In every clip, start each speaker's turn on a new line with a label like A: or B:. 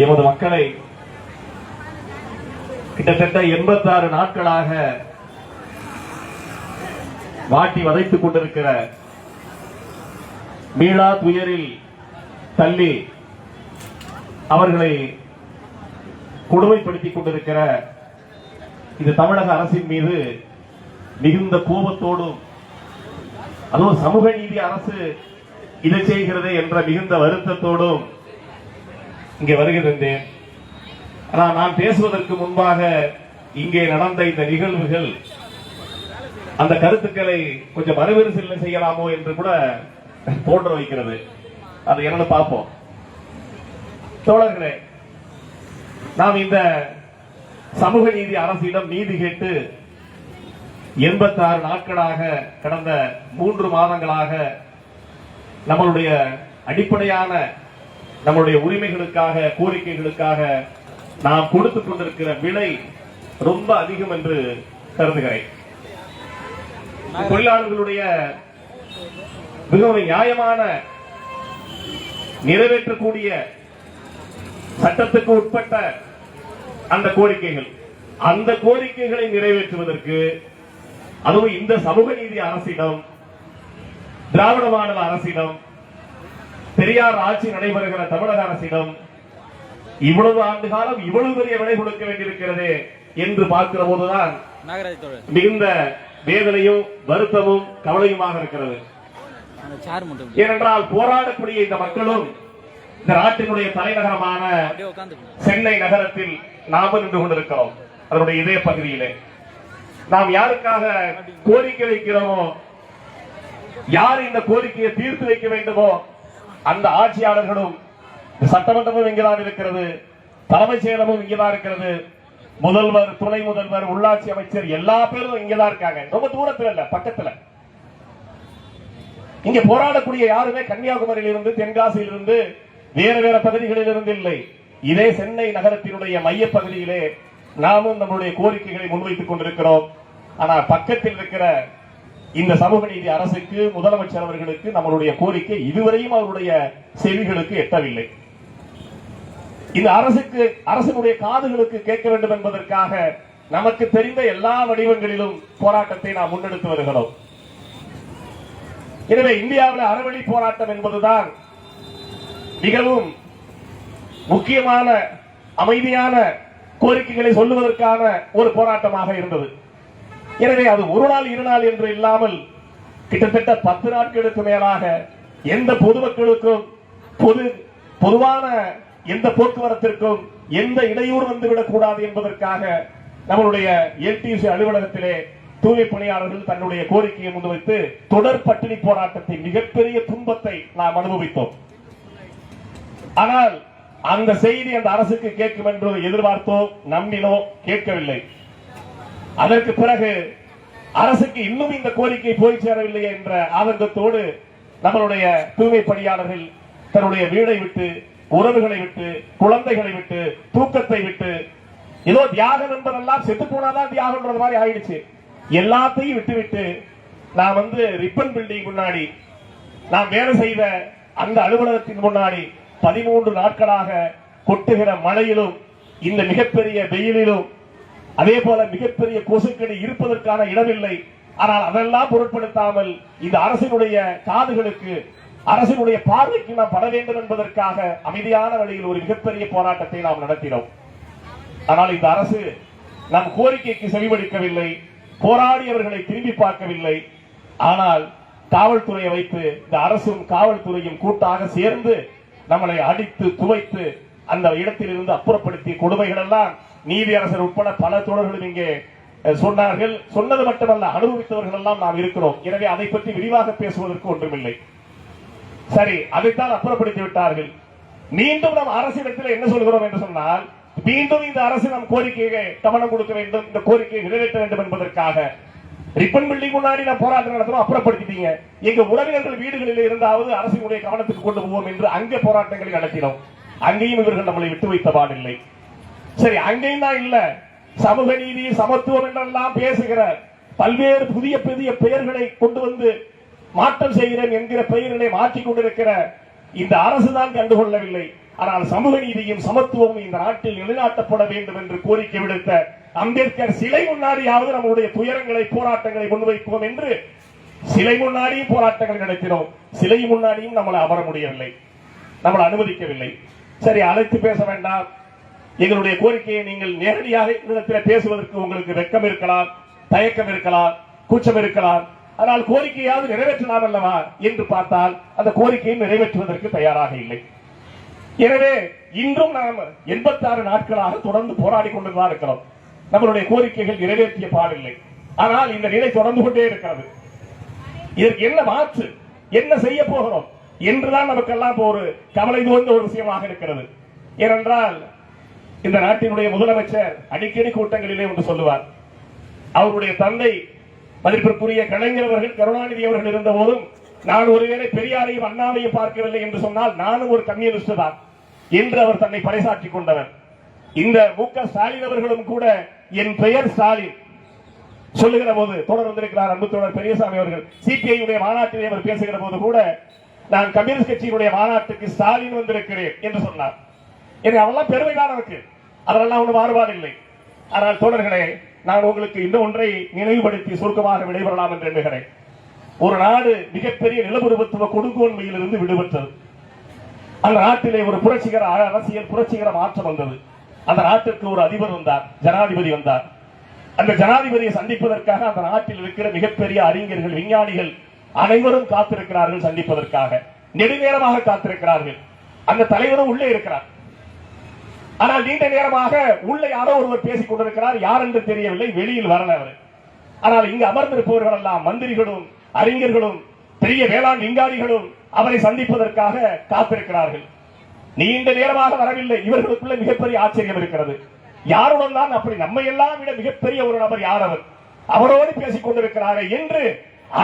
A: எமது மக்களை கிட்டத்தட்ட எண்பத்தாறு நாட்களாக வாட்டி வதைத்துக் கொண்டிருக்கிற மீளா துயரில் தள்ளி அவர்களை கொடுமைப்படுத்திக் கொண்டிருக்கிற இது தமிழக அரசின் மீது மிகுந்த கோபத்தோடும் அதுவும் சமூக நீதி அரசு இதை செய்கிறது என்ற மிகுந்த வருத்தத்தோடும் இங்கே வருகிறேன். ஆனால் நான் பேசுவதற்கு முன்பாக இங்கே நடந்த இந்த நிகழ்வுகள் அந்த கருத்துக்களை கொஞ்சம் மறுபரிசீலனை செய்யலாமோ என்று கூட தோன்ற வைக்கிறது. அதை என்னன்னு பார்ப்போம். தோழர்களே நாம் இந்த சமூக நீதி அரசிடம் நீதி கேட்டு எண்பத்தி ஆறு நாட்களாக கடந்த மூன்று மாதங்களாக நம்மளுடைய அடிப்படையான நம்மளுடைய உரிமைகளுக்காக கோரிக்கைகளுக்காக நாம் கொடுத்துக் கொண்டிருக்கிற விலை ரொம்ப அதிகம் என்று கருதுகிறேன். தொழிலாளர்களுடைய மிகவும் நியாயமான நிறைவேற்றக்கூடிய சட்டத்துக்கு உட்பட்ட அந்த கோரிக்கைகள். அந்த கோரிக்கைகளை நிறைவேற்றுவதற்கு அதுவும் இந்த சமூக நீதி அரசிடம் திராவிட மாநில அரசிடம் பெரியார் ஆட்சி நடைபெறுகிற தமிழக அரசிடம் இவ்வளவு ஆண்டு காலம் இவ்வளவு பெரிய விலை கொடுக்க வேண்டியிருக்கிறது என்று பார்க்கிற போதுதான் மிகுந்த வேதனையும் வருத்தமும் கவலையுமாக இருக்கிறது. ஏனென்றால் போராடக்கூடிய இந்த மக்களும் இந்த நாட்டினுடைய தலைநகரமான சென்னை நகரத்தில் நாம நின்று கொண்டிருக்கிறோம். அதனுடைய இதய பகுதியிலே. நாம் யாருக்காக கோரிக்கை வைக்கிறோமோ யார் இந்த கோரிக்கையை தீர்த்து வைக்க வேண்டுமோ அந்த ஆட்சியாளர்களும் சட்டமன்றமும் இங்கேதான் இருக்கிறது. தலைமைச் செயலமும் இங்கேதான் இருக்கிறது. முதல்வர் துணை முதல்வர் உள்ளாட்சி அமைச்சர் எல்லா பேரும் இங்கதான் இருக்காங்க. ரொம்ப தூரத்துல இல்ல பக்கத்துல. இங்க போராடக்கூடிய யாருமே கன்னியாகுமரியில் இருந்து தென்காசியில் இருந்து வேற வேற பகுதிகளில் இருந்து இல்லை. இதே சென்னை நகரத்தினுடைய மைய பகுதியிலே நாமும் நம்முடைய கோரிக்கைகளை முன்வைத்துக் கொண்டிருக்கிறோம். ஆனா பக்கத்தில் இருக்கிற இந்த சமூக நீதி அரசுக்கு முதலமைச்சர் அவர்களுக்கு நம்மளுடைய கோரிக்கை இதுவரையும் அவருடைய செவிகளுக்கு எட்டவில்லை. இந்த அரசுக்கு அரசினுடைய காதுகளுக்கு கேட்க வேண்டும் என்பதற்காக நமக்கு தெரிந்த எல்லா வடிவங்களிலும் போராட்டத்தை நாம் முன்னெடுத்து வருகிறோம். எனவே இந்தியாவில் அறவழி போராட்டம் என்பதுதான் மிகவும் முக்கியமான அமைதியான கோரிக்கைகளை சொல்லுவதற்கான ஒரு போராட்டமாக இருந்தது. எனவே அது ஒரு நாள் இரு நாள் என்று இல்லாமல் கிட்டத்தட்ட பத்து நாட்களுக்கு மேலாக எந்த பொதுமக்களுக்கும் பொது பொதுவான எந்த போக்குவரத்திற்கும் எந்த இடையூறு வந்துவிடக் கூடாது என்பதற்காக நம்மளுடைய எல்டிசி அலுவலகத்திலே தூய்மை பணியாளர்கள் தன்னுடைய கோரிக்கையை முன்வைத்து தொடர் பட்டினி போராட்டத்தை மிகப்பெரிய துன்பத்தை நாம் அனுபவித்தோம். ஆனால் அந்த செய்தி அந்த அரசுக்கு கேட்கும் என்று எதிர்பார்த்தோ நம்பினோ கேட்கவில்லை. அதற்கு பிறகு அரசுக்கு இன்னும் இந்த கோரிக்கை போய் சேரவில்லை என்ற ஆதங்கத்தோடு நம்மளுடைய தூய்மை பணியாளர்கள் தன்னுடைய வீடை விட்டு உறவுகளை விட்டு குழந்தைகளை விட்டு தூக்கத்தை விட்டு ஏதோ தியாகம் என்பதெல்லாம் செத்து போனாதான் தியாகம்ன்றது மாதிரி ஆயிடுச்சு. எல்லாத்தையும் விட்டுவிட்டு நான் வந்து ரிப்பன் பில்டிங் முன்னாடி நான் வேலை செய்த அந்த அலுவலகத்தின் முன்னாடி பதிமூன்று நாட்களாக கொட்டுகிற மழையிலும் இந்த மிகப்பெரிய வெயிலிலும் அதே போல மிகப்பெரிய கொசுக்கடி இருப்பதற்கான இடமில்லை. ஆனால் அதெல்லாம் பொருட்படுத்தாமல் இந்த அரசினுடைய காதுகளுக்கு அரசினுடைய பார்வைக்கு நாம் பட வேண்டும் என்பதற்காக அமைதியான வழியில் ஒரு மிகப்பெரிய போராட்டத்தை நாம் நடத்தினோம். ஆனால் இந்த அரசு நம் கோரிக்கைக்கு செவிமடுக்கவில்லை போராடியவர்களை திரும்பி பார்க்கவில்லை. ஆனால் காவல்துறையை வைத்து இந்த அரசும் காவல்துறையும் கூட்டாக சேர்ந்து நம்மளை அடித்து துவைத்து அந்த இடத்திலிருந்து அப்புறப்படுத்திய கொடுமைகள் எல்லாம் நீதியரசர் உட்பட பல தோழர்களும் இங்கே சொன்னார்கள். சொன்னது மட்டுமல்ல அனுபவித்தவர்கள் எல்லாம் நாம் இருக்கிறோம். எனவே அதை பற்றி விரிவாக பேசுவதற்கு ஒன்றுமில்லை. சரி அதைத்தான் அப்புறப்படுத்தி விட்டார்கள். மீண்டும் நாம் அரசிடத்தில் என்ன சொல்கிறோம் என்று சொன்னால் மீண்டும் இந்த அரசு நம் கோரிக்கையை கவனம் கொடுக்க வேண்டும். இந்த கோரிக்கையை நிறைவேற்ற வேண்டும் என்பதற்காக. ரிப்பன் பில்டிங் முன்னாடி நான் போராட்டம் நடத்தணும் அப்புறப்படுத்திட்டீங்க. எங்க உறவினர்கள் வீடுகளில் இருந்தாவது அரசினுடைய கவனத்துக்கு கொண்டு போவோம் என்று அங்கே போராட்டங்களை நடத்தினோம். அங்கேயும் இவர்கள் நம்மளை விட்டு வைத்த பாடில்லை. சரி அங்கேயும் தான் இல்ல. சமூக நீதி சமத்துவம் என்றெல்லாம் பேசுகிற பல்வேறு புதிய புதிய பெயர்களை கொண்டு வந்து மாற்றம் செய்கிறேன் என்கிற பெயர்களை மாற்றிக் கொண்டிருக்கிற இந்த அரசு தான் கண்டுகொள்ளவில்லை. ஆனால் சமூக நீதியும் சமத்துவமும் இந்த நாட்டில் நிலைநாட்டப்பட வேண்டும் என்று கோரிக்கை விடுத்த அம்பேத்கர் சிலை முன்னாடியாவது நம்முடைய துயரங்களை போராட்டங்களை முன்வைப்போம் என்று சிலை முன்னாடியும் போராட்டங்கள் நடத்தினோம். சிலை முன்னாடியும் நம்மளை அமர முடியவில்லை. நம்மளை அனுமதிக்கவில்லை. சரி அழைத்து பேச வேண்டாம். எங்களுடைய கோரிக்கையை நீங்கள் நேரடியாக இடத்தில் பேசுவதற்கு உங்களுக்கு வெக்கம் இருக்கலாம் தயக்கம் இருக்கலாம் கூச்சம் இருக்கலாம். ஆனால் கோரிக்கையாவது நிறைவேற்றலாம் அல்லவா என்று பார்த்தால் அந்த கோரிக்கையை நிறைவேற்றுவதற்கு தயாராக இல்லை. எனவே இன்றும் நாம் எண்பத்தாறு நாட்களாக தொடர்ந்து போராடி கொண்டுதான் இருக்கிறோம். நம்மளுடைய கோரிக்கைகள் நிறைவேற்றிய பாடில்லை. ஆனால் இந்த நிலை தொடர்ந்து கொண்டே இருக்கிறது. இதற்கு என்ன மாற்று? என்ன செய்ய போகிறோம்? என்றுதான் நமக்கெல்லாம் ஒரு கவலை தோன்ற ஒரு விஷயமாக இருக்கிறது. ஏனென்றால் இந்த நாட்டினுடைய முதலமைச்சர் அடிக்கடி கூட்டங்களிலே ஒன்று சொல்லுவார். அவருடைய தந்தை மதிப்பிற்குரிய கலைஞர் அவர்கள் கருணாநிதி அவர்கள் இருந்த போதும் நான் ஒருவேளை பெரியாரையும் அண்ணாவையும் பார்க்கவில்லை என்று சொன்னால் நானும் ஒரு கம்யூனிஸ்ட் தான். என்று அவர் தன்னை பறைசாற்றிக் கொண்டவர். இந்த மு க ஸ்டாலின் அவர்களும் கூட என் பெயர் ஸ்டாலின். சொல்லுகிற போது தொடர் வந்திருக்கிறார் அன்பு தோழர் பெரியசாமி அவர்கள். சிபிஐ உடைய மாநாட்டிலே அவர் பேசுகிற போது கூட நான் கம்யூனிஸ்ட் கட்சியினுடைய மாநாட்டுக்கு ஸ்டாலின் வந்திருக்கிறேன் என்று சொன்னார். எனக்கு அவெல்லாம் பெருமைதான் எனக்கு அதெல்லாம் ஒன்றும் மாறுபாடு இல்லை ஆனால் தோழர்களே நான் உங்களுக்கு இன்னும் ஒன்றை நினைவுபடுத்தி சுருக்கமாக விடைபெறலாம் என்று எண்ணுகிறேன். ஒரு நாடு மிகப்பெரிய நிலபுருவத்துவ கொடுங்கோன்மையிலிருந்து விடுபட்டது. அந்த நாட்டிலே ஒரு புரட்சிகர அரசியல் புரட்சிகர மாற்றம் வந்தது. அந்த நாட்டிற்கு ஒரு அதிபர் வந்தார் ஜனாதிபதி வந்தார். அந்த ஜனாதிபதியை சந்திப்பதற்காக அந்த நாட்டில் இருக்கிற மிகப்பெரிய அறிஞர்கள் விஞ்ஞானிகள் அனைவரும் காத்திருக்கிறார்கள் சந்திப்பதற்காக. நெடுநேரமாக காத்திருக்கிறார்கள். அந்த தலைவரும் உள்ளே இருக்கிறார். ஆனால் நீண்ட நேரமாக உள்ள யாரோ ஒருவர் பேசிக் கொண்டிருக்கிறார். யார் என்று தெரியவில்லை. வெளியில் வரல அவர். ஆனால் இங்கு அமர்ந்திருப்பவர்கள் எல்லாம் மந்திரிகளும் அறிஞர்களும் பெரிய வேளாண் விஞ்ஞானிகளும் அவரை சந்திப்பதற்காக காத்திருக்கிறார்கள். நீண்ட நேரமாக வரவில்லை. இவர்களுக்குள்ள மிகப்பெரிய ஆச்சரியம் இருக்கிறது. யாருடன் தான் அப்படி நம்மை எல்லாம் விட மிகப்பெரிய ஒரு நபர் யார் அவர்? அவரோடு பேசிக் கொண்டிருக்கிறாரே என்று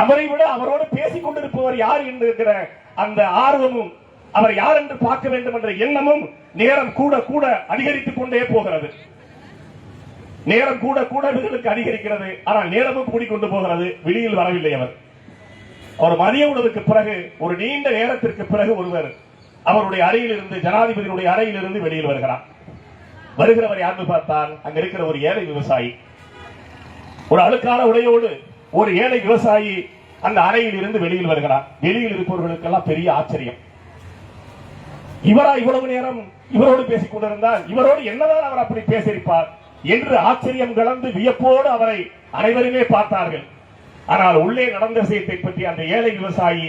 A: அவரை விட அவரோடு பேசிக் கொண்டிருப்பவர் யார் என்கிற அந்த ஆர்வமும் அவர் யார் என்று பார்க்க வேண்டும் என்ற எண்ணமும் நேரம் கூட கூட அதிகரித்துக் கொண்டே போகிறது. நேரம் கூட கூட இவர்களுக்கு அதிகரிக்கிறது. ஆனால் நேரமும் கூடிக்கொண்டு போகிறது. வெளியில் வரவில்லை அவர். அவர் மதிய உணவுக்கு பிறகு ஒரு நீண்ட நேரத்திற்கு பிறகு ஒருவர் அவருடைய அறையில் இருந்து ஜனாதிபதியுடைய அறையில் இருந்து வெளியில் வருகிறார். வருகிறவர் யார் பார்த்தால் அங்க இருக்கிற ஒரு ஏழை விவசாயி. ஒரு அழுக்கான உடையோடு ஒரு ஏழை விவசாயி அந்த அறையில் இருந்து வெளியில் வருகிறார். வெளியில் இருப்பவர்களுக்கெல்லாம் பெரிய ஆச்சரியம். இவரா இவ்வளவு நேரம் இவரோடு பேசிக் கொண்டிருந்தால் இவரோடு என்னதான் அவர் அப்படி பேசியிருப்பார் என்று ஆச்சரியம் கலந்து வியப்போடு அவரை அனைவருமே பார்த்தார்கள். ஆனால் உள்ளே நடந்த விஷயத்தை பற்றி அந்த ஏழை விவசாயி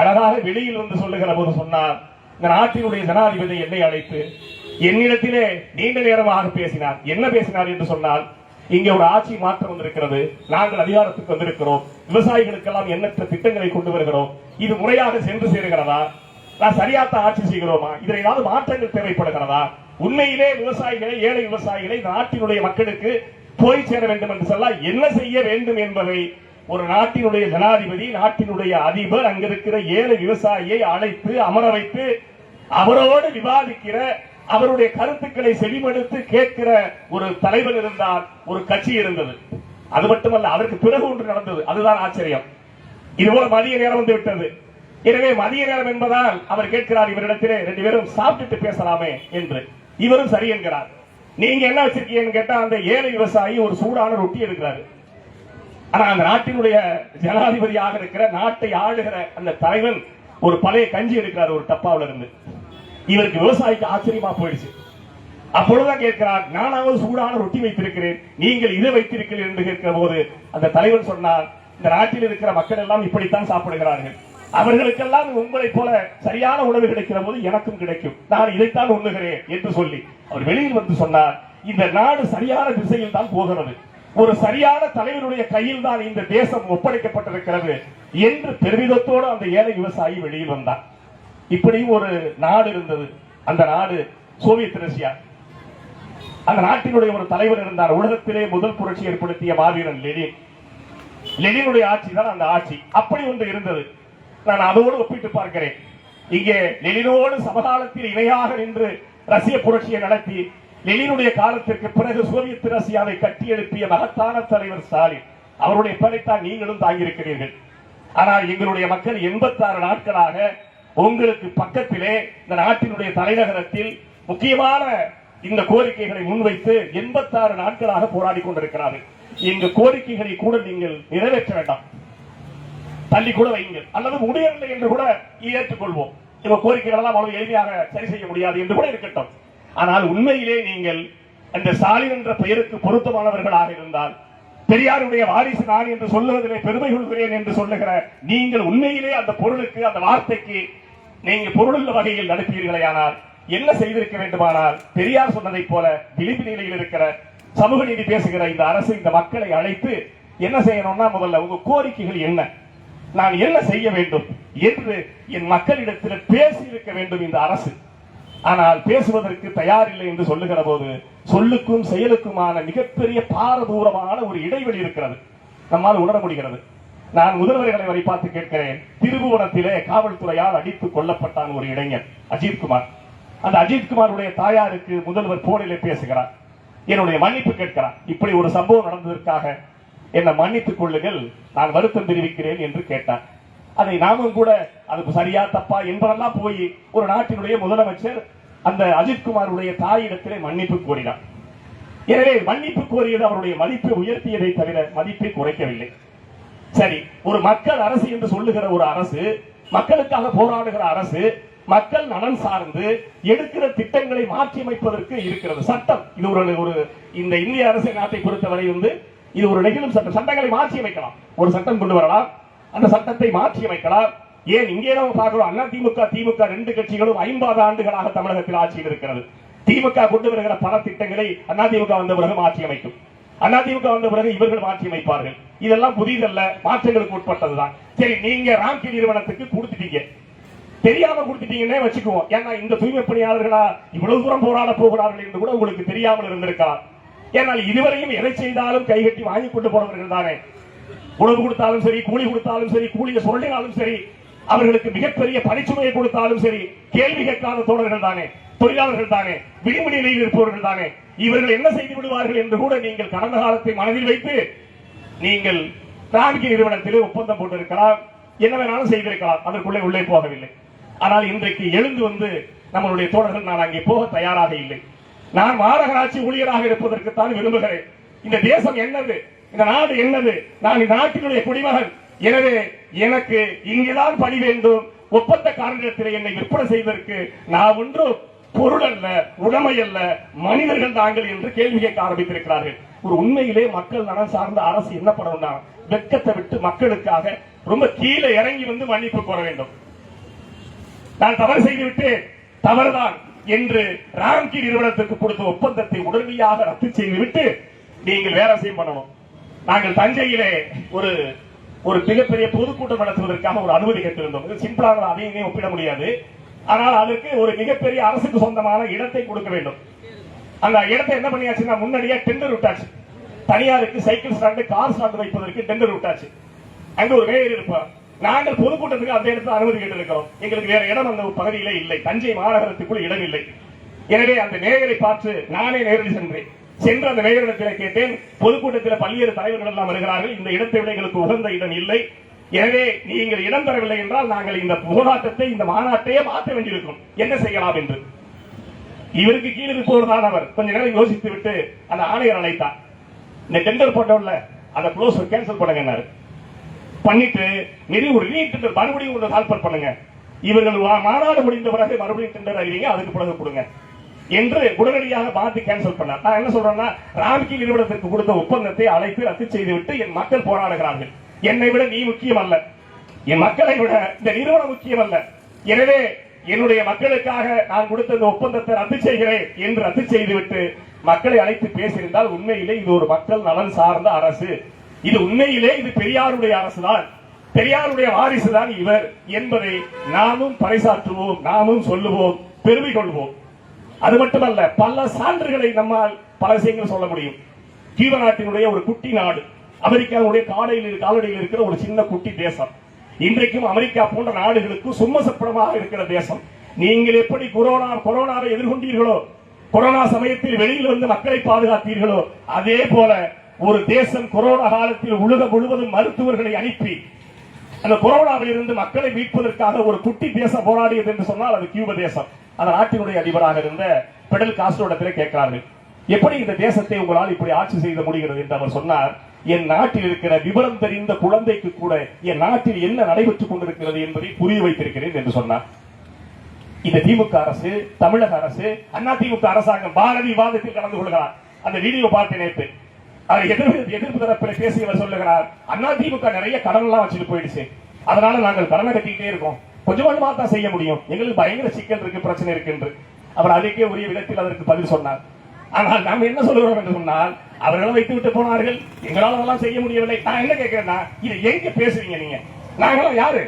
A: அழகாக வெளியில் வந்து சொல்லுகிற போது சொன்னார் இந்த நாட்டினுடைய ஜனாதிபதி என்னை அழைத்து என்னிடத்திலே நீண்ட நேரமாக பேசினார். என்ன பேசினார் என்று சொன்னால் இங்கே ஒரு ஆட்சி மாற்றம் வந்திருக்கிறது. நாங்கள் அதிகாரத்துக்கு வந்திருக்கிறோம். விவசாயிகளுக்கெல்லாம் எண்ணற்ற திட்டங்களை கொண்டு வருகிறோம். இது முறையாக சென்று சேருகிறதா? நான் சரியாத்த ஆட்சி செய்கிறோமா? இதில் ஏதாவது மாற்றங்கள் தேவைப்படுகிறதா? உண்மையிலே விவசாயிகளை ஏழை விவசாயிகளை நாட்டினுடைய மக்களுக்கு போய் சேர வேண்டும் என்று சொல்ல என்ன செய்ய வேண்டும் என்பதை ஒரு நாட்டினுடைய ஜனாதிபதி நாட்டினுடைய அதிபர் அங்க இருக்கிற ஏழை விவசாயியை அழைத்து அமர வைத்து அவரோடு விவாதிக்கிற அவருடைய கருத்துக்களை செவிமடுத்து கேட்கிற ஒரு தலைவர் இருந்தார் ஒரு கட்சி இருந்தது. அது மட்டுமல்ல அதற்கு பிறகு ஒன்று நடந்தது. அதுதான் ஆச்சரியம். இதுபோல மதிய நேரம் வந்து விட்டது. எனவே மதிய நேரம் என்பதால் அவர் கேட்கிறார் இவரிடத்திலே ரெண்டு பேரும் சாப்பிட்டுட்டு பேசலாமே என்று. இவரும் சரி என்கிறார். நீங்க என்ன வச்சிருக்கீங்கன்னு கேட்டா அந்த ஏழை விவசாயி ஒரு சூடான ரொட்டி எடுக்கிறாரு. ஆனா அந்த நாட்டினுடைய ஜனாதிபதியாக இருக்கிற நாட்டை ஆளுகிற அந்த தலைவன் ஒரு பழைய கஞ்சி எடுக்கிறார் ஒரு டப்பாவுல இருந்து இவருக்கு விவசாயிக்கு ஆச்சரியமா போயிடுச்சு. அப்பொழுதுதான் கேட்கிறார் நானாவது சூடான ரொட்டி வைத்திருக்கிறேன். நீங்கள் இதை வைத்திருக்கிறீர்கள் என்று கேட்கிற போது அந்த தலைவன் சொன்னார் இந்த நாட்டில் இருக்கிற மக்கள் எல்லாம் இப்படித்தான் சாப்பிடுகிறார்கள். அவர்களுக்கெல்லாம் உங்களைப் போல சரியான உணவு கிடைக்கிற போது எனக்கும் கிடைக்கும். நான் இதைத்தான் உண்ணுகிறேன் என்று சொல்லி அவர் வெளியில் வந்து சொன்னார். இந்த நாடு சரியான திசையில் தான் போகிறது. ஒரு சரியான தலைவருடைய கையில் தான் இந்த தேசம் ஒப்படைக்கப்பட்டிருக்கிறது என்று பெருமிதத்தோடு அந்த ஏழை விவசாயி வெளியில் வந்தார் இப்படியும் ஒரு நாடு இருந்தது. அந்த நாடு சோவியத் ரஷ்யா. அந்த நாட்டினுடைய ஒரு தலைவர் இருந்தார். உலகத்திலே முதல் புரட்சி ஏற்படுத்திய மாவீரன் லெனின். லெனினுடைய ஆட்சி தான் அந்த ஆட்சி. அப்படி ஒன்று இருந்தது. நான் அதோடு ஒப்பிட்டு பார்க்கிறேன். இங்கே லெனினோடு சமகாலத்தில் இணையாக நின்று ரஷ்ய புரட்சியை நடத்தி லெனினுடைய காலத்திற்கு பிறகு சோவியத் ரஷ்யாவை கட்டியெழுப்பிய மகத்தான தலைவர் ஸ்டாலின். அவருடைய பெயரைத்தான் நீங்களும் தாங்கியிருக்கிறீர்கள். ஆனால் எங்களுடைய மக்கள் எண்பத்தாறு நாட்களாக உங்களுக்கு பக்கத்திலே இந்த நாட்டினுடைய தலைநகரத்தில் முக்கியமான இந்த கோரிக்கைகளை முன்வைத்து எண்பத்தாறு நாட்களாக போராடி கொண்டிருக்கிறார்கள். இந்த கோரிக்கைகளை கூட நீங்கள் நிறைவேற்ற வேண்டாம். தள்ளி கூட வையுங்கள். அல்லது முடியவில்லை என்று கூட ஏற்றுக்கொள்வோம். இவ கோரிக்கைகள் எல்லாம் அவ்வளவு எளிமையாக சரி செய்ய முடியாது என்று கூட இருக்கட்டும். ஆனால் உண்மையிலே நீங்கள் அந்த ஸ்டாலின் என்ற பெயருக்கு பொருத்தமானவர்களாக இருந்தால் பெரியாருடைய வாரிசு நான் என்று சொல்லுவதிலே பெருமை கொள்கிறேன் என்று சொல்லுகிற நீங்கள் உண்மையிலே அந்த பொருளுக்கு அந்த வார்த்தைக்கு நீங்க பொருளுள்ள வகையில் நடப்பீர்களே ஆனால் என்ன செய்திருக்க வேண்டுமானால் பெரியார் சொன்னதைப் போல விளிம்பு நிலையில் இருக்கிற சமூக நீதி பேசுகிற இந்த அரசு இந்த மக்களை அழைத்து என்ன செய்யணும்னா முதல்ல உங்க கோரிக்கைகள் என்ன? நான் என்ன செய்ய வேண்டும் என்று என் மக்களிடத்தில் பேசி இருக்க வேண்டும் இந்த அரசு. ஆனால் பேசுவதற்கு தயாரில்லை என்று சொல்லுகிற போது சொல்லுக்கும் செயலுக்குமான மிகப்பெரிய பாரதூரமான ஒரு இடைவெளி இருக்கிறது. நம்மால் உணர முடிகிறது. நான் முதல்வர்களை வரை பார்த்து கேட்கிறேன். திருபுவனத்திலே காவல்துறையால் அடித்து கொல்லப்பட்டான் ஒரு இளைஞர் அஜித்குமார் அந்த அஜித்குமாருடைய தாயாருக்கு முதல்வர் போனிலே பேசுகிறார். என்னுடைய மன்னிப்பு கேட்கிறார். இப்படி ஒரு சம்பவம் நடந்ததற்காக என்னை மன்னித்துக் கொள்ளுங்கள் நான் வருத்தம் தெரிவிக்கிறேன் என்று கேட்டார் அதை நாமும் கூட அதுக்கு சரியா தப்பா? என்பதெல்லாம் போய் ஒரு நாட்டினுடைய முதலமைச்சர் அந்த அஜித்குமாருடைய தாயிடத்திலே மன்னிப்பு கோரினார். எனவே மன்னிப்பு கோரியது அவருடைய மதிப்பை உயர்த்தியதை தவிர மதிப்பை குறைக்கவில்லை. சரி ஒரு மக்கள் அரசு என்று சொல்லுகிற ஒரு அரசு மக்களுக்காக போராடுகிற அரசு மக்கள் நலன் சார்ந்து எடுக்கிற திட்டங்களை மாற்றியமைப்பதற்கு இருக்கிறது. சட்டம். இது ஒரு ஒரு இந்த இந்திய அரசு நாட்டை பொறுத்தவரை வந்து இது ஒரு நெகிழும் சட்டம். சட்டங்களை மாற்றி அமைக்கலாம். ஒரு சட்டம் கொண்டு வரலாம். அந்த சட்டத்தை மாற்றி அமைக்கலாம். ஏன் இங்கே நம்ம பார்க்கிறோம்? அண்ணா திமுக திமுக ரெண்டு கட்சிகளும் ஐம்பது ஆண்டுகளாக தமிழகத்தில் ஆட்சியில் இருக்கிறது. திமுக கொண்டு வருகிற பல திட்டங்களை அதிமுக வந்த பிறகு மாற்றி அமைக்கும். அதிமுக வந்த பிறகு இவர்கள் மாற்றி அமைப்பார்கள். இதெல்லாம் புதிதல்ல. மாற்றங்களுக்கு உட்பட்டதுதான். சரி நீங்க ராம்கி நிறுவனத்துக்கு கொடுத்துட்டீங்க. தெரியாம கொடுத்துட்டீங்கன்னே வச்சுக்குவோம். ஏன்னா இந்த தூய்மை பணியாளர்களா இவ்வளவு தூரம் போராட போகிறார்கள் என்று கூட உங்களுக்கு தெரியாமல் இருந்திருக்கலாம். ஏன்னால் இதுவரையும் எதை செய்தாலும் கைகட்டி வாங்கி கொண்டு போனவர்கள் தானே. உணவு கொடுத்தாலும் சரி கூலி கொடுத்தாலும் சரி கூலியை சொல்லினாலும் சரி அவர்களுக்கு மிகப்பெரிய பணிச்சுமையை கொடுத்தாலும் சரி கேள்வி கேட்காத தோழர்கள் தானே தொழிலாளர்கள் தானே விளிம்பு நிலையில் இருப்பவர்கள் தானே. இவர்கள் என்ன செய்து விடுவார்கள் என்று கூட நீங்கள் கடந்த காலத்தை மனதில் வைத்து நீங்கள் ராம்கி நிறுவனத்தில் ஒப்பந்தம் போட்டிருக்கலாம். என்ன வேணாலும் செய்திருக்கலாம் அதற்குள்ளே உள்ளே போகவில்லை. ஆனால் இன்றைக்கு எழுந்து வந்து நம்மளுடைய தோழர்கள் நான் அங்கே போக தயாராக இல்லை. நான் மாநகராட்சி ஊழியராக இருப்பதற்குத்தான் விரும்புகிறேன். இந்த தேசம் என்னது? இந்த நாடு என்னது? நான் இந்த நாட்டினுடைய குடிமகன். எனவே எனக்கு இங்குதான் பணி வேண்டும். ஒப்பந்த காரணத்திலே என்னை விற்பனை செய்வதற்கு நான் ஒன்றும் பொருள் அல்ல உடமை அல்ல மனிதர்கள் தாங்கள் என்று கேள்வி கேட்க ஆரம்பித்திருக்கிறார்கள். ஒரு உண்மையிலே மக்கள் நலன் சார்ந்த அரசு என்ன பண்ணணும்னா வெக்கத்தை விட்டு மக்களுக்காக ரொம்ப கீழே இறங்கி வந்து மன்னிப்பு கோர வேண்டும். நான் தவறு செய்துவிட்டு தவறுதான். என்று ராம்கி நிறுவனத்துக்கு கொடுத்த ஒப்பந்தத்தை உடனடியாக ரத்து செய்துவிட்டு நீங்கள் வேற செய்யும் பண்ணணும். நாங்கள் தஞ்சையிலே ஒரு ஒரு மிகப்பெரிய பொதுக்கூட்டம் நடத்துவதற்காக ஒரு அனுமதி கேட்டிருந்தோம். இது சிம்பிளாக அதையுமே ஒப்பிட முடியாது. ஆனால் அதற்கு ஒரு மிகப்பெரிய அரசுக்கு சொந்தமான இடத்தை கொடுக்க வேண்டும். அந்த இடத்தை என்ன பண்ணியாச்சுன்னா முன்னாடியே டெண்டர் விட்டாச்சு. தனியாருக்கு சைக்கிள் ஸ்டாண்டு கார் ஸ்டாண்டு வைப்பதற்கு டெண்டர் விட்டாச்சு. அங்க ஒரு மேயர் இருப்பார். நாங்கள் பொதுக்கூட்டத்துக்கு அந்த இடத்துல அனுமதி கேட்டிருக்கிறோம். எங்களுக்கு வேற இடம் அந்த பகுதியிலே இல்லை. தஞ்சை மாநகரத்துக்குள் இடம் இல்லை. எனவே அந்த மேயரை பார்த்து நானே நேரில் சென்றேன். சென்று அந்த மேயரிடத்தில் கேட்டேன் பொதுக்கூட்டத்தில் பல்வேறு தலைவர்கள் எல்லாம் வருகிறார்கள். இந்த இடத்தை விட எங்களுக்கு உகந்த இடம் இல்லை. எனவே நீங்கள் இடம் தரவில்லை என்றால் நாங்கள் இந்த போராட்டத்தை இந்த மாநாட்டையே மாற்ற வேண்டியிருக்கும். என்ன செய்யலாம் என்று? இவருக்கு கீழ் இருப்பவர் தான் அவர். கொஞ்ச நேரம் யோசித்து விட்டு அந்த ஆணையர் அழைத்தார். இந்த டெண்டர் போட்டோம்ல அந்த க்ளோஸ் கேன்சல் பண்ணுங்கன்னாரு. பண்ணிட்டு நெறி ஒரு ரீ மறுபடியும் உங்களை கால்பர் பண்ணுங்க. இவர்கள் மாநாடு முடிந்த பிறகு மறுபடியும் டெண்டர் அறிவிங்க அதுக்கு பிறகு கொடுங்க. என்று உடனடியாக மாத்தி கேன்சல் பண்ணார். நான் என்ன சொல்றேன்னா ராம்கி நிறுவனத்திற்கு கொடுத்த ஒப்பந்தத்தை அழைத்து ரத்து செய்துவிட்டு என் மக்கள் போராடுகிறார்கள். என்னை விட நீ முக்கியம் அல்ல என் மக்களை விட இந்த நிறுவனம் முக்கியம் அல்ல எனவே என்னுடைய மக்களுக்காக நான் கொடுத்த இந்த ஒப்பந்தத்தை ரத்து செய்கிறேன் என்று ரத்து செய்துவிட்டு மக்களை அழைத்து பேசியிருந்தால் உண்மையிலே இது ஒரு மக்கள் நலன் சார்ந்த அரசு. இது உண்மையிலே இது பெரியாருடைய அரசுதான். பெரியாருடைய வாரிசுதான் இவர் என்பதை நாமும் பறைசாற்றுவோம் நாமும் சொல்லுவோம் பெருமை கொள்வோம். அது மட்டுமல்ல பல சான்றுகளை நம்மால் பல விஷயங்கள் சொல்ல முடியும். கீவ நாட்டினுடைய ஒரு குட்டி நாடு அமெரிக்காவுடைய காலையில் காலடியில் இருக்கிற ஒரு சின்ன குட்டி தேசம். இன்றைக்கும் அமெரிக்கா போன்ற நாடுகளுக்கு சும்மசப்படமாக இருக்கிற தேசம். நீங்கள் எப்படி கொரோனா கொரோனாவை எதிர்கொண்டீர்களோ கொரோனா சமயத்தில் வெளியில் வந்து மக்களை பாதுகாத்தீர்களோ அதே போல ஒரு தேசம் கொரோனா காலத்தில் உலகம் முழுவதும் மருத்துவர்களை அனுப்பி அந்த கொரோனாவில் இருந்து மக்களை மீட்பதற்காக ஒரு குட்டி தேசம் போராடியது என்று சொன்னால் அது கியூப தேசம். அந்த நாட்டினுடைய அதிபராக இருந்த பெடல் காஸ்ட்ரோடத்திலே கேட்கிறார்கள். எப்படி இந்த தேசத்தை உங்களால் இப்படி ஆட்சி செய்த முடிகிறது என்று அவர் சொன்னார். என் நாட்டில் இருக்கிற விவரம் தெரிந்த குழந்தைக்கு கூட என் நாட்டில் என்ன நடைபெற்றுக் கொண்டிருக்கிறது என்பதை புரிய வைத்திருக்கிறேன் என்று சொன்னார். இந்த திமுக அரசு தமிழக அரசு அண்ணா திமுக அரசாங்கம் பாரதி விவாதத்தில் கலந்து கொள்கிறார். அந்த வீடியோ பார்த்து நேற்று அவர் எதிர்ப்பு எதிர்ப்பு தரப்பில் பேசியவர் சொல்லுகிறார் அண்ணா திமுக நிறைய கடன் எல்லாம் வச்சுட்டு போயிடுச்சு. அதனால நாங்கள் கடனை கட்டிக்கிட்டே இருக்கோம். கொஞ்சம் கொஞ்சமா தான் செய்ய முடியும். எங்களுக்கு பயங்கர சிக்கல் இருக்கு பிரச்சனை இருக்கு என்று அவர் அதுக்கே உரிய விதத்தில் அதற்கு பதில் சொன்னார். ஆனால் நாம் என்ன சொல்லுகிறோம் என்று சொன்னால் அவர்களும் வைத்து விட்டு போனார்கள். எங்களால் அதெல்லாம் செய்ய முடியவில்லை. நான் என்ன கேட்கிறேன்னா இதை எங்க பேசுறீங்க நீங்க? நாங்களும் யாரு?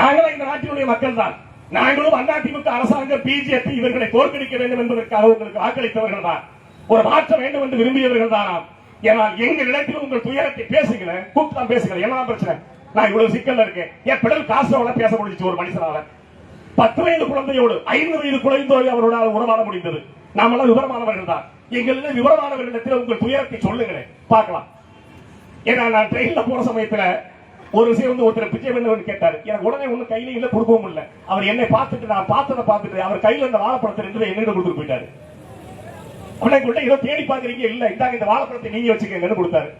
A: நாங்களும் இந்த நாட்டினுடைய மக்கள் தான் நாங்களும் அதிமுக அரசாங்கம் பிஜேபி இவர்களை தோற்கடிக்க வேண்டும் என்பதற்காக உங்களுக்கு வாக்களித்தவர்கள் தான் ஒரு மாற்றம் வேண்டும் என்று விரும்பியவர்கள் தான் ஏன்னா எங்க இடத்தில் உங்கள் துயரத்தை பேசுகிறேன் கூப்பிட்டு பேசுகிறேன் என்ன பிரச்சனை? நான் இவ்வளவு சிக்கல்ல இருக்கேன். என் பிடல் காசோட பேச முடிஞ்சு ஒரு மனுஷனால. பத்து வயது குழந்தையோடு ஐந்து வயது குழந்தையோடு அவரோட உறவாட முடிந்தது. நாமெல்லாம் விவரமானவர்கள் தான். எங்களிடம் விவரமானவர்களிடத்தில் உங்கள் துயரத்தை சொல்லுங்களேன். பார்க்கலாம். ஏன்னா நான் ட்ரெயின்ல போற சமயத்துல ஒரு விஷயம் வந்து ஒருத்தர் பிச்சை பண்ணவன் கேட்டாரு. எனக்கு உடனே ஒண்ணு கையில இல்ல கொடுக்கவும் இல்ல. அவர் என்னை பார்த்துட்டு நான் பார்த்ததை பார்த்துட்டு அவர் கையில இருந்த வாழைப்பழத்தை ரெண்டு என்னிடம் கொடுத்துட்டு போயிட்டாரு. உடனே கூட ஏதோ தேடி பாக்குறீங்க இல்ல இந்தாங்க இந்த வாழைப்பழத்தை நீங்க வச்சுக்கங்கன்னு கொடுத்தாரு.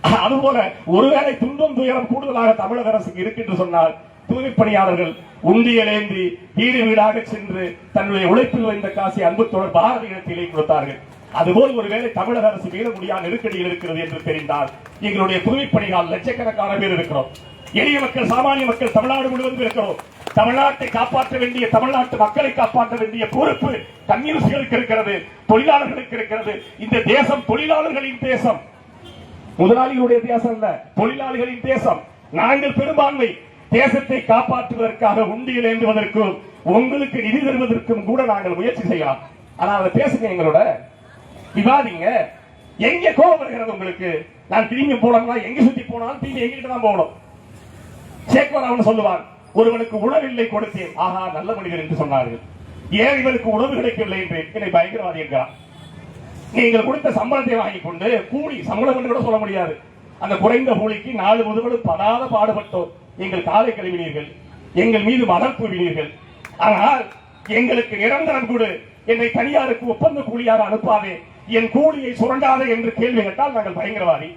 A: அதுபோல ஒருவேளை துன்பம் துயரம் கூடுதலாக தமிழக அரசுக்கு இருக்கு என்று சொன்னால் தூய்மைப் பணியாளர்கள் உண்டியலேந்தி வீடு வீடாக சென்று தன்னுடைய உழைப்பில் வைந்த காசை அன்புத்தோடு பாரதியிடத்திலே கொடுத்தார்கள். அதுபோல் ஒருவேளை தமிழக அரசு மீள முடியாத நெருக்கடியில் இருக்கிறது என்று தெரிந்தால் எங்களுடைய தூய்மைப் பணியாளர் லட்சக்கணக்கான பேர் இருக்கிறோம். எளிய மக்கள் சாமானிய மக்கள் தமிழ்நாடு முழுவதும் இருக்கிறோம். தமிழ்நாட்டை காப்பாற்ற வேண்டிய தமிழ்நாட்டு மக்களை காப்பாற்ற வேண்டிய பொறுப்பு கம்யூனிஸ்டுகளுக்கு இருக்கிறது தொழிலாளர்களுக்கு இருக்கிறது. இந்த தேசம் தொழிலாளர்களின் தேசம். முதலாளிகளுடைய தேசம் இல்ல தொழிலாளிகளின் தேசம். நாங்கள் பெரும்பான்மை தேசத்தை காப்பாற்றுவதற்காக உண்டியில் ஏந்துவதற்கும் உங்களுக்கு நிதி தருவதற்கும் கூட நாங்கள் முயற்சி செய்யலாம். ஆனா அதை பேசுங்க எங்களோட. விவாதிங்க. எங்க கோபம் வருகிறது உங்களுக்கு? நான் திரும்பி போனோம்னா எங்க சுத்தி போனாலும் திரும்பி எங்கிட்ட தான் போகணும். சேக்வர் அவன் சொல்லுவான் ஒருவனுக்கு உணவில்லை கொடுத்தேன். ஆஹா நல்ல மனிதர் என்று சொன்னார்கள். ஏன் இவருக்கு உணவு கிடைக்கவில்லை என்று? என்னை பயங்கரவாதி என்கிறார். நீங்கள் கொடுத்த சம்பளத்தை வாங்கி கொண்டு கூலி சம்பளம் என்று கூட சொல்ல முடியாது. அந்த குறைந்த கூலிக்கு நாலு முதுகளும் படாத பாடுபட்டோம் எங்கள் காலை கழுவினீர்கள். எங்கள் மீது மதம் கூறினீர்கள் ஆனால் எங்களுக்கு நிரந்தரம் கொடு. என்னை தனியாருக்கு ஒப்பந்த கூலியாக அனுப்பாதே. என் கூலியை சுரண்டாதே என்று கேள்வி கேட்டால் நாங்கள் பயங்கரவாதி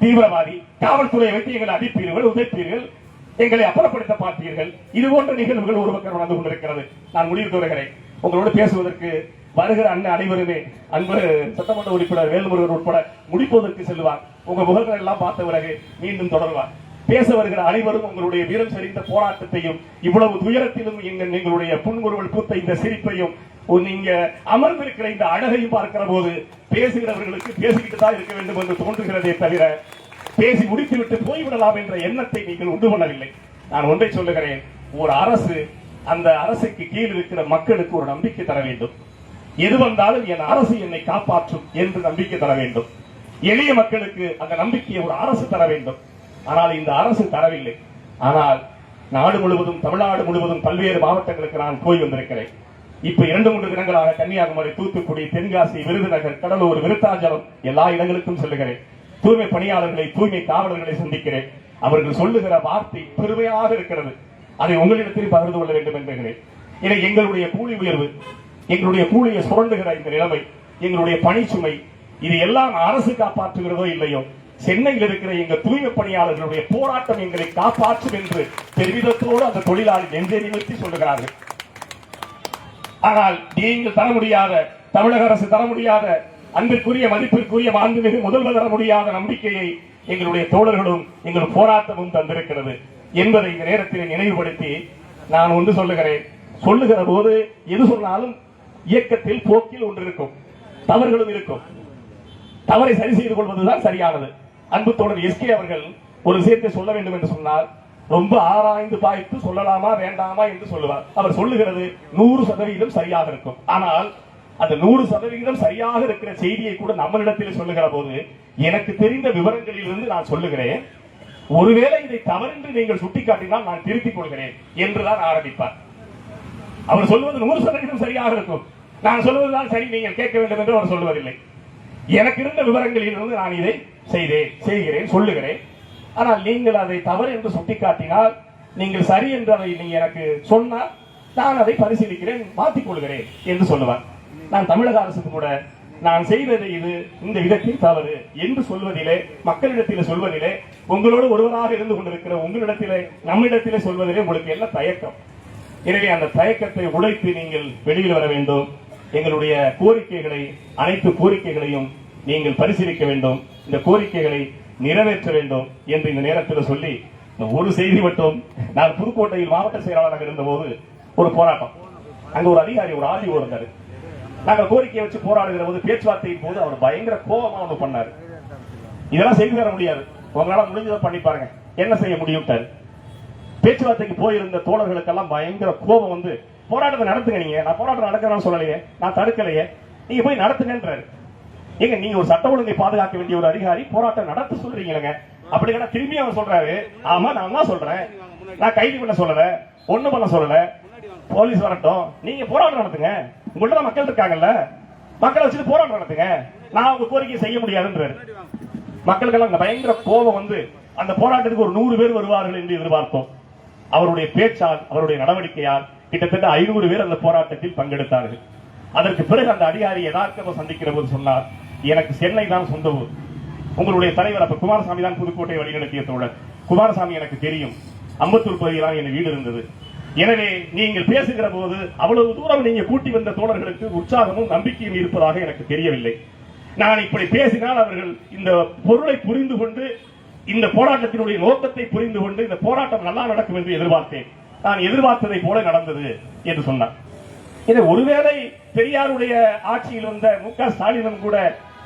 A: தீவிரவாதி காவல்துறையை வைத்து எங்களை அடிப்பீர்கள் உதைப்பீர்கள். எங்களை அப்புறப்படுத்த பார்த்தீர்கள் இது போன்ற நிகழ்வுகள் ஒரு பக்கம் நடந்து கொண்டிருக்கிறது. நான் முடிவு தருகிறேன் உங்களோடு பேசுவதற்கு வருகிற அண்ணன் அனைவருமே அன்பு சட்டமன்ற உறுப்பினர் வேல்முருகன் உட்பட முடிப்பதற்கு செல்வார். உங்க முகங்கள் எல்லாம் பார்த்த பிறகு மீண்டும் தொடர்வார். பேச வருகிற அனைவரும் உங்களுடைய வீரம் செறிந்த போராட்டத்தையும் இவ்வளவு துயரத்திலும் எங்கள் எங்களுடைய புன்முறுவல் பூத்த இந்த சிரிப்பையும் நீங்க அமர்ந்திருக்கிற இந்த அழகையும் பார்க்கிற போது பேசுகிறவர்களுக்கு பேசிக்கிட்டு தான் இருக்க வேண்டும் என்று தோன்றுகிறதே தவிர பேசி முடித்துவிட்டு போய்விடலாம் என்ற எண்ணத்தை நீங்கள் உண்டு பண்ணவில்லை. நான் ஒன்றை சொல்லுகிறேன். ஒரு அரசு அந்த அரசுக்கு கீழ் இருக்கிற மக்களுக்கு ஒரு நம்பிக்கை தர வேண்டும். எது வந்தாலும் என் அரசு என்னை காப்பாற்றும் என்று நம்பிக்கை தர வேண்டும். எளிய மக்களுக்கு அந்த நம்பிக்கையை ஒரு அரசு தர வேண்டும். ஆனால் இந்த அரசு தரவில்லை. ஆனால் நாடு முழுவதும் தமிழ்நாடு முழுவதும் பல்வேறு மாவட்டங்களுக்கு நான் போய் வந்திருக்கிறேன். இப்ப இரண்டு மூன்று தினங்களாக கன்னியாகுமரி தூத்துக்குடி தென்காசி விருதுநகர் கடலூர் விருத்தாச்சலம் எல்லா இடங்களுக்கும் செல்லுகிறேன். தூய்மை பணியாளர்களை தூய்மை காவலர்களை சந்திக்கிறேன். அவர்கள் சொல்லுகிற வார்த்தை பெருமையாக இருக்கிறது. அதை உங்களிடத்தில் பகிர்ந்து கொள்ள வேண்டும் என்கிறேன் என எங்களுடைய கூலி உயர்வு எங்களுடைய கூலியை சுரண்டுகிற இந்த நிலைமை எங்களுடைய பணிச்சுமை இது எல்லாம் அரசு காப்பாற்றுகிறதோ இல்லையோ சென்னையில் இருக்கிற எங்க தூய்மை பணியாளர்களுடைய போராட்டம் எங்களை காப்பாற்றும் என்று பெருமிதத்தோடு அந்த தொழிலாளி நெஞ்சை நிமித்தி சொல்லுகிறார்கள். ஆனால் நீங்கள் தர முடியாத தமிழக அரசு தர முடியாத அன்பிற்குரிய மதிப்பிற்குரிய மாண்புமிகு முதல்வர் தர முடியாத நம்பிக்கையை எங்களுடைய தோழர்களும் எங்கள் போராட்டமும் தந்திருக்கிறது என்பதை இந்த நேரத்தில் நினைவுபடுத்தி நான் ஒன்று சொல்லுகிறேன். சொல்லுகிற போது எது சொன்னாலும் இயக்கத்தில் போக்கில் ஒன்று இருக்கும் தவறுகளும் இருக்கும். தவறை சரி செய்து கொள்வதுதான் சரியானது. அன்பு தோழர் எஸ்கே அவர்கள் ஒரு விஷயத்தை சொல்ல வேண்டும் என்று சொன்னால் ரொம்ப ஆராய்ந்து பாய்த்து சொல்லலாமா வேண்டாமா என்று சொல்லுவார். அவர் சொல்லுகிறது நூறு சதவீதம் சரியாக இருக்கும். ஆனால் அந்த நூறு சதவிகிதம் சரியாக இருக்கிற செய்தியை கூட நம்மளிடத்தில் சொல்லுகிற போது எனக்கு தெரிந்த விவரங்களில் இருந்து நான் சொல்லுகிறேன். ஒருவேளை இதை தவறென்று நீங்கள் சுட்டிக்காட்டினால் நான் திருத்திக் கொள்கிறேன் என்றுதான் ஆரம்பிப்பார். அவர் சொல்வது நூறு சதவீதம் சரியாக இருக்கும். நான் சொல்வதுதான் சரி நீங்கள் கேட்க வேண்டும் என்று அவர் சொல்வதில்லை. எனக்கு இருந்த விவரங்களில் இருந்து நான் இதை செய்தேன் செய்கிறேன் சொல்லுகிறேன். ஆனால் நீங்கள் அதை தவறு என்று சுட்டிக்காட்டினால் நீங்கள் சரி என்று அதை நீ எனக்கு சொன்னால் நான் அதை பரிசீலிக்கிறேன் மாற்றிக் கொள்கிறேன் என்று சொல்லுவார். நான் தமிழக அரசுக்கு கூட நான் செய்தது இது இந்த விதத்தில் தவறு என்று சொல்வதிலே மக்களிடத்திலே சொல்வதிலே உங்களோடு ஒருவராக இருந்து கொண்டிருக்கிற உங்களிடத்திலே நம்மிடத்திலே சொல்வதிலே உங்களுக்கு எல்லாம் தயக்கம். எனவே அந்த தயக்கத்தை உடைத்து நீங்கள் வெளியில் வர வேண்டும். எங்களுடைய கோரிக்கைகளை அனைத்து கோரிக்கைகளையும் நீங்கள் பரிசீலிக்க வேண்டும். இந்த கோரிக்கைகளை நிறைவேற்ற வேண்டும் என்று இந்த நேரத்தில் சொல்லி ஒரு செய்தி மட்டும் நான் புதுக்கோட்டையில் மாவட்ட செயலாளராக இருந்தபோது ஒரு போராட்டம். அங்க ஒரு அதிகாரி ஒரு ஆதி இருந்தாரு. நாங்கள் கோரிக்கையை வச்சு போராடுகிற போது பேச்சுவார்த்தையின் போது அவர் பயங்கர கோபமா ஒன்று பண்ணாரு. இதெல்லாம் செய்து தர முடியாது. உங்களால முடிஞ்சதை பண்ணி பாருங்க. என்ன செய்ய முடியும்ட்டாரு பேச்சுவார்த்தைக்கு போயிருந்த தோழர்களுக்கெல்லாம் பயங்கர கோபம் வந்து போராட்டத்தை நடத்துங்க நீங்க. நான் போராட்டம் நடக்கிறேன்னு சொல்லலையே. நான் தடுக்கலையே. நீங்க போய் நடத்துங்கன்றாரு. ஏங்க நீங்க ஒரு சட்ட ஒழுங்கை பாதுகாக்க வேண்டிய ஒரு அதிகாரி போராட்டம் நடத்த சொல்றீங்களங்க. அப்படி கேட்டா திரும்பி அவர் சொல்றாரு. ஆமா நான் தான் சொல்றேன். நான் கைது பண்ண சொல்லல. ஒண்ணு பண்ண சொல்லல. போலீஸ் வரட்டும். நீங்க போராட்டம் நடத்துங்க. உங்கள்ட்ட மக்கள் இருக்காங்கல்ல? மக்களை வச்சுட்டு போராட்டம் நடத்துங்க. நான் உங்க கோரிக்கை செய்ய முடியாதுன்றாரு. மக்களுக்கெல்லாம் இந்த பயங்கர கோபம் வந்து அந்த போராட்டத்துக்கு ஒரு நூறு பேர் வருவார்கள் என்று எதிர்பார்த்தோம். அவருடைய பேச்சால் அவருடைய நடவடிக்கையால் கிட்டத்தட்ட ஐநூறு பேர் அந்த போராட்டத்தில் பங்கெடுத்தார்கள். அதற்கு பிறகு அந்த அதிகாரி யதார்த்தமாக சந்திக்கிற போது சொன்னார் எனக்கு சென்னை தான் சொந்த ஊர். உங்களுடைய தலைவர் அப்ப குமாரசாமி தான் புதுக்கோட்டை வழிநடத்திய தோழர். குமாரசாமி எனக்கு தெரியும். அம்பத்தூர் பகுதியில் என் வீடு இருந்தது. எனவே நீங்கள் பேசுகிற போது அவ்வளவு தூரம் நீங்க கூட்டி வந்த தோழர்களுக்கு உற்சாகமும் நம்பிக்கையும் இருப்பதாக எனக்கு தெரியவில்லை. நான் இப்படி பேசினால் அவர்கள் இந்த பொருளை புரிந்து கொண்டு இந்த போராட்டத்தினுடைய நோக்கத்தை புரிந்து கொண்டு இந்த போராட்டம் நல்லா நடக்கும் என்று எதிர்பார்த்தேன். நான் எதிர்பார்த்ததை போல நடந்தது என்று சொன்னார். இது ஒருவேளை பெரியாருடைய ஆட்சியில் வந்த மு க ஸ்டாலினும் கூட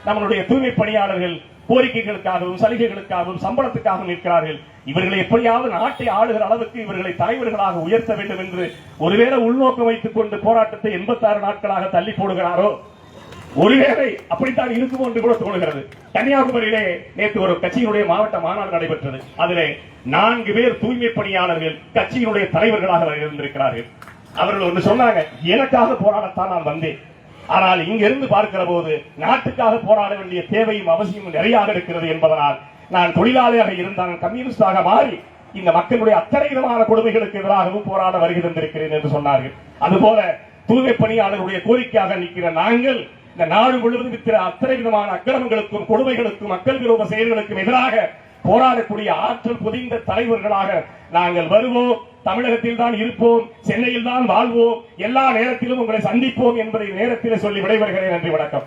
A: நம்மளுடைய தூய்மை பணியாளர்கள் கோரிக்கைகளுக்காகவும் சலுகைகளுக்காகவும் சம்பளத்துக்காகவும் இருக்கிறார்கள். இவர்களை எப்படியாவது நாட்டை ஆளுகிற அளவுக்கு இவர்களை தலைவர்களாக உயர்த்த வேண்டும் என்று ஒருவேளை உள்நோக்கம் வைத்துக் கொண்டு போராட்டத்தை எண்பத்தாறு நாட்களாக தள்ளி போடுகிறாரோ? ஒருவேளை அப்படித்தான் இருக்கும் என்று கூட தோணுகிறது. கன்னியாகுமரியிலே நேற்று ஒரு கட்சியினுடைய மாவட்ட மாநாடு நடைபெற்றது. அதிலே நான்கு பேர் தூய்மை பணியாளர்கள் கட்சியினுடைய தலைவர்களாக இருந்திருக்கிறார்கள் அவர்கள் ஒன்று சொன்னாங்க எனக்காக போராடத்தான் நான் வந்தேன். ஆனால் இங்கிருந்து பார்க்கிற போது நாட்டுக்காக போராட வேண்டிய தேவையும் அவசியமும் நிறையாக இருக்கிறது என்பதனால் நான் தொழிலாளியாக இருந்தால் கம்யூனிஸ்டாக மாறி இந்த மக்களுடைய அத்தனை விதமான கொடுமைகளுக்கு எதிராகவும் போராட வருகை தந்திருக்கிறேன் என்று சொன்னார்கள். அதுபோல தூய்மை பணியாளர்களுடைய கோரிக்கையாக நிற்கிற நாங்கள் இந்த நாடு முழுவதும் இருக்கிற அத்தனை விதமான அக்கிரமங்களுக்கும் கொடுமைகளுக்கும் மக்கள் விரோத செயல்களுக்கும் எதிராக போராடக்கூடிய ஆற்றல் புதிந்த தலைவர்களாக நாங்கள் வருவோம். தமிழகத்தில் தான் இருப்போம். சென்னையில் தான் வாழ்வோம். எல்லா நேரத்திலும் உங்களை சந்திப்போம் என்பதை நேரத்தில் சொல்லி விடைபெறுகிறேன். நன்றி வணக்கம்.